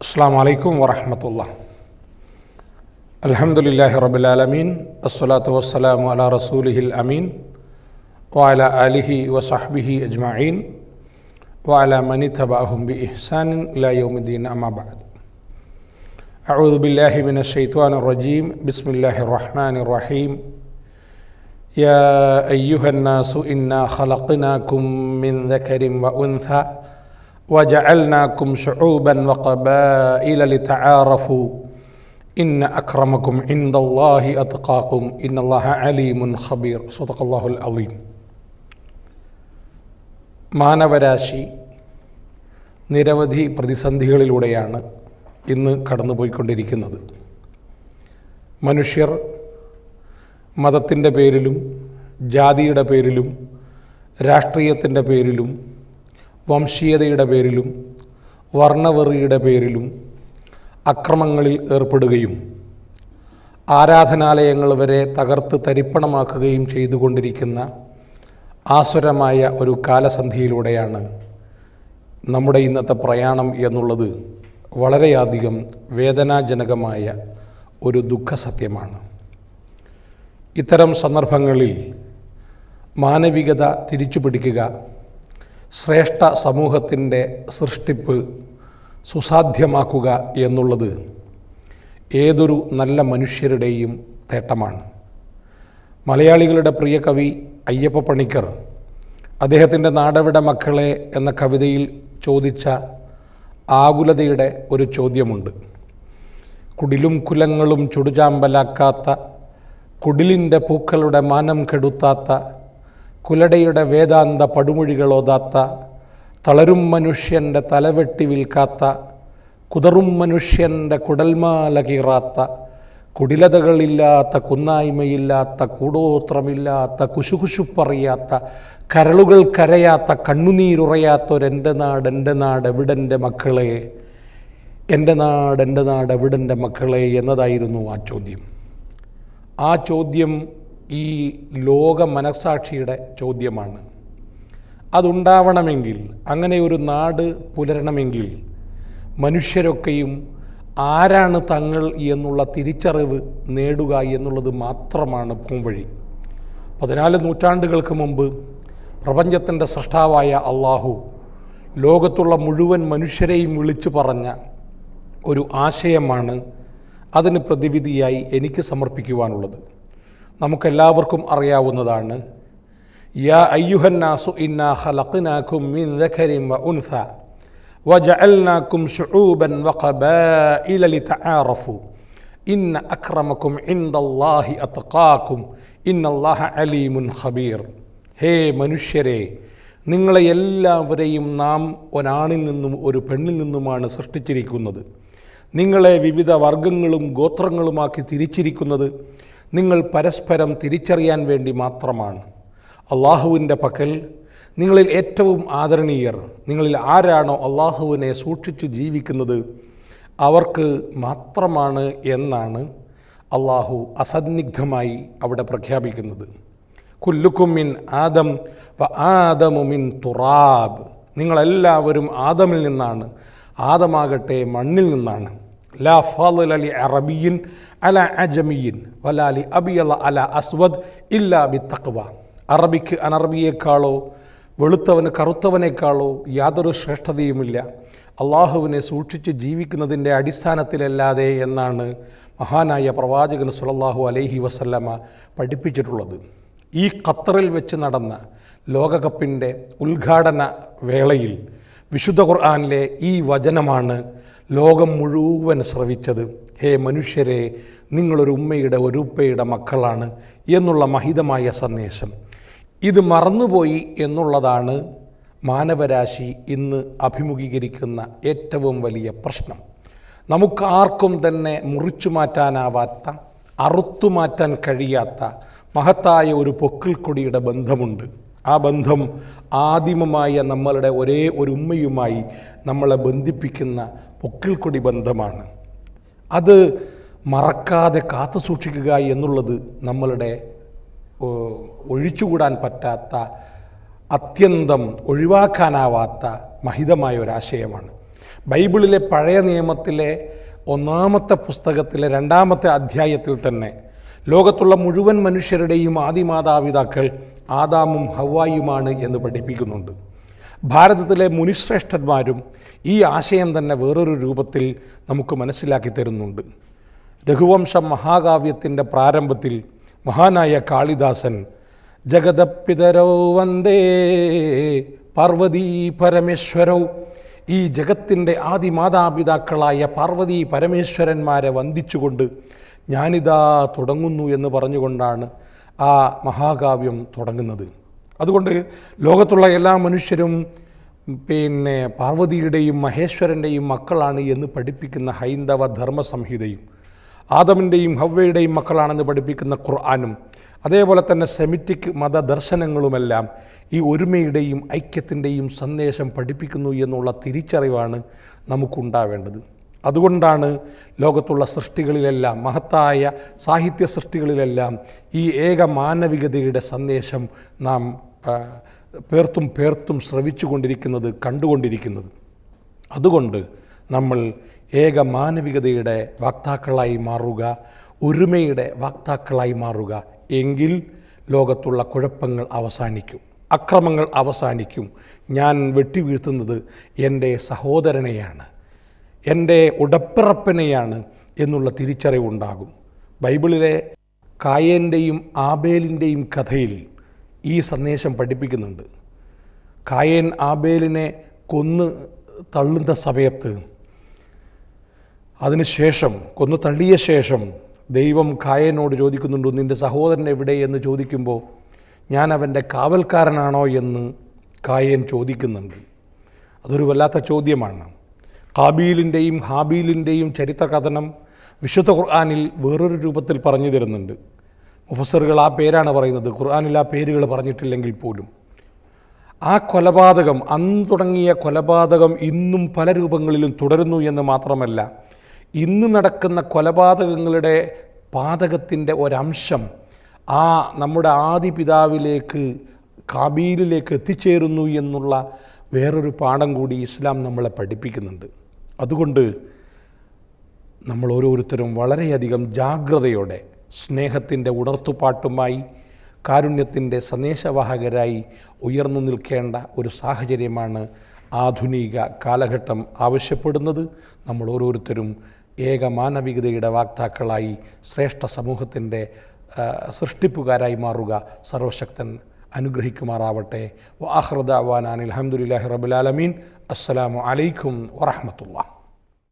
السلام عليكم ورحمة الله. الحمد لله رب العالمين الصلاة والسلام على رسوله الأمين وعلى آله وصحبه أجمعين وعلى من اتبعهم بإحسان لا يوم الدين أما بعد. أعوذ بالله من الشيطان الرجيم. بسم الله الرحمن الرحيم. يا أيها الناس إنا خلقناكم من ذكر وأنثى وجعلناكم شعوبا وقبائل لتعارفوا إن أكرمكم عند الله أتقاكم إن الله عليم خبير صدق الله العظيم മാനവരാശി നിരവധി പ്രതിസന്ധികളിലൂടെയാണ് ഇന്ന് കടന്നുപോയിക്കൊണ്ടിരിക്കുന്നത് മനുഷ്യർ മതത്തിൻ്റെ പേരിലും ജാതിയുടെ പേരിലും രാഷ്ട്രീയത്തിൻ്റെ പേരിലും വംശീയതയുടെ പേരിലും വർണവെറിയുടെ പേരിലും അക്രമങ്ങളിൽ ഏർപ്പെടുകയും ആരാധനാലയങ്ങൾ വരെ തകർത്ത് തരിപ്പണമാക്കുകയും ചെയ്തുകൊണ്ടിരിക്കുന്ന ആസുരമായ ഒരു കാലസന്ധിയിലൂടെയാണ് നമ്മുടെ ഇന്നത്തെ പ്രയാണം എന്നുള്ളത് വളരെയധികം വേദനാജനകമായ ഒരു ദുഃഖസത്യമാണ്. ഇത്തരം സന്ദർഭങ്ങളിൽ മാനവികത തിരിച്ചു പിടിക്കുക ശ്രേഷ്ഠ സമൂഹത്തിന്റെ സൃഷ്ടിപ്പ് സുസാധ്യമാക്കുക എന്നുള്ളത് ഏതൊരു നല്ല മനുഷ്യരുടെയും തേട്ടമാണ് മലയാളികളുടെ പ്രിയ കവി അയ്യപ്പ പണിക്കർ അദ്ദേഹത്തിന്റെ നാടവിട മക്കളെ എന്ന കവിതയിൽ ചോദിച്ച ആകുലതയുടെ ഒരു ചോദ്യമുണ്ട്. കുടിലും കുലങ്ങളും ചുടുചാമ്പലാക്കാത്ത കുടിലിന്റെ പൂക്കളുടെ മാനം കെടുത്താത്ത കുലടയുടെ വേദാന്ത പടുമൊഴികളോതാത്ത തളരും മനുഷ്യന്റെ തലവെട്ടി വിൽക്കാത്ത കുതറും മനുഷ്യന്റെ കുടൽമാല കീറാത്ത കുടിലതകളില്ലാത്ത കുന്നായ്മയില്ലാത്ത കൂടോത്രമില്ലാത്ത കുശുകുശുപ്പറിയാത്ത കരളുകൾ കരയാത്ത കണ്ണുനീരുറയാത്തൊരെന്റെ നാട് എന്റെ നാട് എവിടെന്റെ മക്കളെ? എന്റെ നാട് എന്റെ നാട് എവിടെന്റെ മക്കളെ? എന്നതായിരുന്നു ആ ചോദ്യം. ആ ചോദ്യം ഈ ലോക മനസാക്ഷിയുടെ ചോദ്യമാണ്. അതുണ്ടാവണമെങ്കിൽ അങ്ങനെ ഒരു നാട് പുലരണമെങ്കിൽ മനുഷ്യരൊക്കെയും ആരാണ് തങ്ങൾ എന്നുള്ള തിരിച്ചറിവ് നേടുക എന്നുള്ളത് മാത്രമാണ് പോംവഴി. പതിനാല് നൂറ്റാണ്ടുകൾക്ക് മുമ്പ് പ്രപഞ്ചത്തിന്റെ സൃഷ്ടാവായ അള്ളാഹു ലോകത്തുള്ള മുഴുവൻ മനുഷ്യരെയും വിളിച്ചു പറഞ്ഞ ഒരു ആശയമാണ് അതിന് പ്രതിവിധിയായി എനിക്ക് സമർപ്പിക്കുവാനുള്ളത്. നമുക്കെല്ലാവർക്കും അറിയാവുന്നതാണ്. യാ അയ്യുഹന്നാസു ഇന്നാ ഖലഖ്നാകും മിൻ ദഖരിൻ വ ഉൻസ. വജഅൽനാകും ശുഊബൻ വഖബായില ലിതആറഫു. ഇന്ന അക്രമക്കും ഇൻദല്ലാഹി അത്ഖാക്കും. ഇന്നല്ലാഹ അലീമുൻ ഖബീർ. ഹേ മനുഷ്യരെ നിങ്ങളെ എല്ലാവരെയും നാം ഒരാണിൽ നിന്നും ഒരു പെണ്ണിൽ നിന്നുമാണ് സൃഷ്ടിച്ചിരിക്കുന്നത്. നിങ്ങളെ വിവിധ വർഗങ്ങളും ഗോത്രങ്ങളുമാക്കി തിരിച്ചിരിക്കുന്നത് നിങ്ങൾ പരസ്പരം തിരിച്ചറിയാൻ വേണ്ടി മാത്രമാണ്. അള്ളാഹുവിന്റെ പക്കൽ നിങ്ങളിൽ ഏറ്റവും ആദരണീയർ നിങ്ങളിൽ ആരാണോ അള്ളാഹുവിനെ സൂക്ഷിച്ചു ജീവിക്കുന്നത് അവർക്ക് മാത്രമാണ് എന്നാണ് അള്ളാഹു അസന്നിഗ്ധമായി അവിടെ പ്രഖ്യാപിക്കുന്നത്. കുല്ലുക്കുമിൻ ആദം വ ആദമുമിൻ തുറാബ്. നിങ്ങളെല്ലാവരും ആദമിൽ നിന്നാണ് ആദമാകട്ടെ മണ്ണിൽ നിന്നാണ്. ലാ ഫാദൽ അലി അറബിയിൻ അല അജമിയിൻ വലാലി അബിയല അല അസ്വദ് ഇല്ലാ ബി തക്വ അറബിക്ക് അനറബിയേക്കാളോ വെളുത്തവന് കറുത്തവനേക്കാളോ യാതൊരു ശ്രേഷ്ഠതയുമില്ല. അള്ളാഹുവിനെ സൂക്ഷിച്ച് ജീവിക്കുന്നതിന്റെ അടിസ്ഥാനത്തിലല്ലാതെ എന്നാണ് മഹാനായ പ്രവാചകൻ സുലല്ലാഹു അലൈഹി വസല്ലമ പഠിപ്പിച്ചിട്ടുള്ളത്. ഈ ഖത്തറിൽ വെച്ച് നടന്ന ലോകകപ്പിന്റെ ഉദ്ഘാടന വേളയിൽ വിശുദ്ധ ഖുർആാനിലെ ഈ വചനമാണ് ലോകം മുഴുവൻ ശ്രവിച്ചത് ഹേ മനുഷ്യരെ നിങ്ങളൊരു ഉമ്മയുടെ ഒരു ഉപ്പയുടെ മക്കളാണ് എന്നുള്ള മഹിതമായ സന്ദേശം. ഇത് മറന്നുപോയി എന്നുള്ളതാണ് മാനവരാശി ഇന്ന് അഭിമുഖീകരിക്കുന്ന ഏറ്റവും വലിയ പ്രശ്നം. നമുക്കാർക്കും തന്നെ മുറിച്ചു മാറ്റാനാവാത്ത അറുത്തു മാറ്റാൻ കഴിയാത്ത മഹത്തായ ഒരു പൊക്കിൾക്കൊടിയുടെ ബന്ധമുണ്ട്. ആ ബന്ധം ആദിമമായ നമ്മളുടെ ഒരേ ഒരു ഉമ്മയുമായി നമ്മളെ ബന്ധിപ്പിക്കുന്ന പൊക്കിൾക്കൊടി ബന്ധമാണ് അത് മറക്കാതെ കാത്തു സൂക്ഷിക്കുക എന്നുള്ളത് നമ്മളുടെ ഒഴിച്ചുകൂടാൻ പറ്റാത്ത അത്യന്തം ഒഴിവാക്കാനാവാത്ത മഹിതമായ ഒരാശയമാണ് ബൈബിളിലെ പഴയ നിയമത്തിലെ ഒന്നാമത്തെ പുസ്തകത്തിലെ രണ്ടാമത്തെ അധ്യായത്തിൽ തന്നെ ലോകത്തുള്ള മുഴുവൻ മനുഷ്യരുടെയും ആദിമാതാപിതാക്കൾ ആദാമും ഹവായുമാണ് എന്ന് പഠിപ്പിക്കുന്നുണ്ട്. ഭാരതത്തിലെ മുനിശ്രേഷ്ഠന്മാരും ഈ ആശയം തന്നെ വേറൊരു രൂപത്തിൽ നമുക്ക് മനസ്സിലാക്കി തരുന്നുണ്ട്. രഘുവംശം മഹാകാവ്യത്തിന്റെ പ്രാരംഭത്തിൽ മഹാനായ കാളിദാസൻ ജഗതപിതരോ വന്ദേ പാർവതീ പരമേശ്വരൗ ഈ ജഗത്തിന്റെ ആദിമാതാപിതാക്കളായ പാർവതി പരമേശ്വരന്മാരെ വന്ദിച്ചുകൊണ്ട് ഞാനിതാ തുടങ്ങുന്നു എന്ന് പറഞ്ഞുകൊണ്ടാണ് ആ മഹാകാവ്യം തുടങ്ങുന്നത്. അതുകൊണ്ട് ലോകത്തുള്ള എല്ലാ മനുഷ്യരും പിന്നെ പാർവതിയുടെയും മഹേശ്വരന്റെയും മക്കളാണ് എന്ന് പഠിപ്പിക്കുന്ന ഹൈന്ദവ ധർമ്മ സംഹിതയും ആദമിന്റെയും ഹവ്വയുടെയും മക്കളാണെന്ന് പഠിപ്പിക്കുന്ന ഖുർആാനും അതേപോലെ തന്നെ സെമിറ്റിക് മതദർശനങ്ങളുമെല്ലാം ഈ ഒരുമയുടെയും ഐക്യത്തിന്റെയും സന്ദേശം പഠിപ്പിക്കുന്നു എന്നുള്ള തിരിച്ചറിവാണ് നമുക്കുണ്ടാവേണ്ടത്. അതുകൊണ്ടാണ് ലോകത്തുള്ള സൃഷ്ടികളിലെല്ലാം മഹത്തായ സാഹിത്യ സൃഷ്ടികളിലെല്ലാം ഈ ഏക മാനവികതയുടെ സന്ദേശം നാം പേർത്തും പേർത്തും ശ്രവിച്ചു കൊണ്ടിരിക്കുന്നത് കണ്ടുകൊണ്ടിരിക്കുന്നത്. അതുകൊണ്ട് നമ്മൾ ഏക മാനവികതയുടെ വാക്താക്കളായി മാറുക ഒരുമയുടെ വാക്താക്കളായി മാറുക എങ്കിൽ ലോകത്തുള്ള കുഴപ്പങ്ങൾ അവസാനിക്കും അക്രമങ്ങൾ അവസാനിക്കും. ഞാൻ വെട്ടിവീഴ്ത്തുന്നത് എന്റെ സഹോദരനെയാണ്. എന്റെ ഉടപ്പിറപ്പിനെയാണ് എന്നുള്ള തിരിച്ചറിവുണ്ടാകും. ബൈബിളിലെ കായേന്റെയും ആബേലിന്റെയും കഥയിൽ ഈ സന്ദേശം പഠിപ്പിക്കുന്നുണ്ട്. കായേൻ ആബേലിനെ കൊന്ന് തള്ളുന്ന സമയത്ത് അതിനുശേഷം കൊന്നു തള്ളിയ ശേഷം ദൈവം കായനോട് ചോദിക്കുന്നുണ്ട് നിന്റെ സഹോദരൻ എവിടെ? എന്ന് ചോദിക്കുമ്പോൾ ഞാൻ അവന്റെ കാവൽക്കാരനാണോ? എന്ന് കായൻ ചോദിക്കുന്നുണ്ട്. അതൊരു വല്ലാത്ത ചോദ്യമാണ്. കാബീലിന്റെയും ഹാബീലിന്റെയും ചരിത്ര കഥനം വിശുദ്ധ ഖുർആാനിൽ വേറൊരു രൂപത്തിൽ പറഞ്ഞു തരുന്നുണ്ട്. മുഫസറുകൾ ആ പേരാണ് പറയുന്നത്. ഖുർആാനിൽ ആ പേരുകൾ പറഞ്ഞിട്ടില്ലെങ്കിൽ പോലും. ആ കൊലപാതകം അന്ന് തുടങ്ങിയ കൊലപാതകം ഇന്നും പല രൂപങ്ങളിലും തുടരുന്നു എന്ന് മാത്രമല്ല ഇന്ന് നടക്കുന്ന കൊലപാതകങ്ങളുടെ പാതകത്തിന്റെ ഒരംശം ആ നമ്മുടെ ആദി പിതാവിലേക്ക് കാബീലിലേക്ക് എത്തിച്ചേരുന്നു എന്നുള്ള വേറൊരു പാഠം കൂടി ഇസ്ലാം നമ്മളെ പഠിപ്പിക്കുന്നുണ്ട്. അതുകൊണ്ട് നമ്മൾ ഓരോരുത്തരും വളരെയധികം ജാഗ്രതയോടെ സ്നേഹത്തിന്റെ ഉണർത്തുപാട്ടുമായി കാരുണ്യത്തിന്റെ സന്ദേശവാഹകരായി ഉയർന്നു നിൽക്കേണ്ട ഒരു സാഹചര്യമാണ് ആധുനിക കാലഘട്ടം ആവശ്യപ്പെടുന്നത്. നമ്മൾ ഓരോരുത്തരും ഏക മാനവികതയുടെ വാക്താക്കളായി ശ്രേഷ്ഠ സമൂഹത്തിന്റെ സൃഷ്ടിപ്പുകാരായി മാറുക സർവശക്തൻ അനുഗ്രഹിക്കുമാറാവട്ടെ. വാഹൃദാൻ അലഹമുല്ലാഹി റബുലാലമീൻ അസ്സലാമു അലൈക്കും വറഹമത്തുള്ള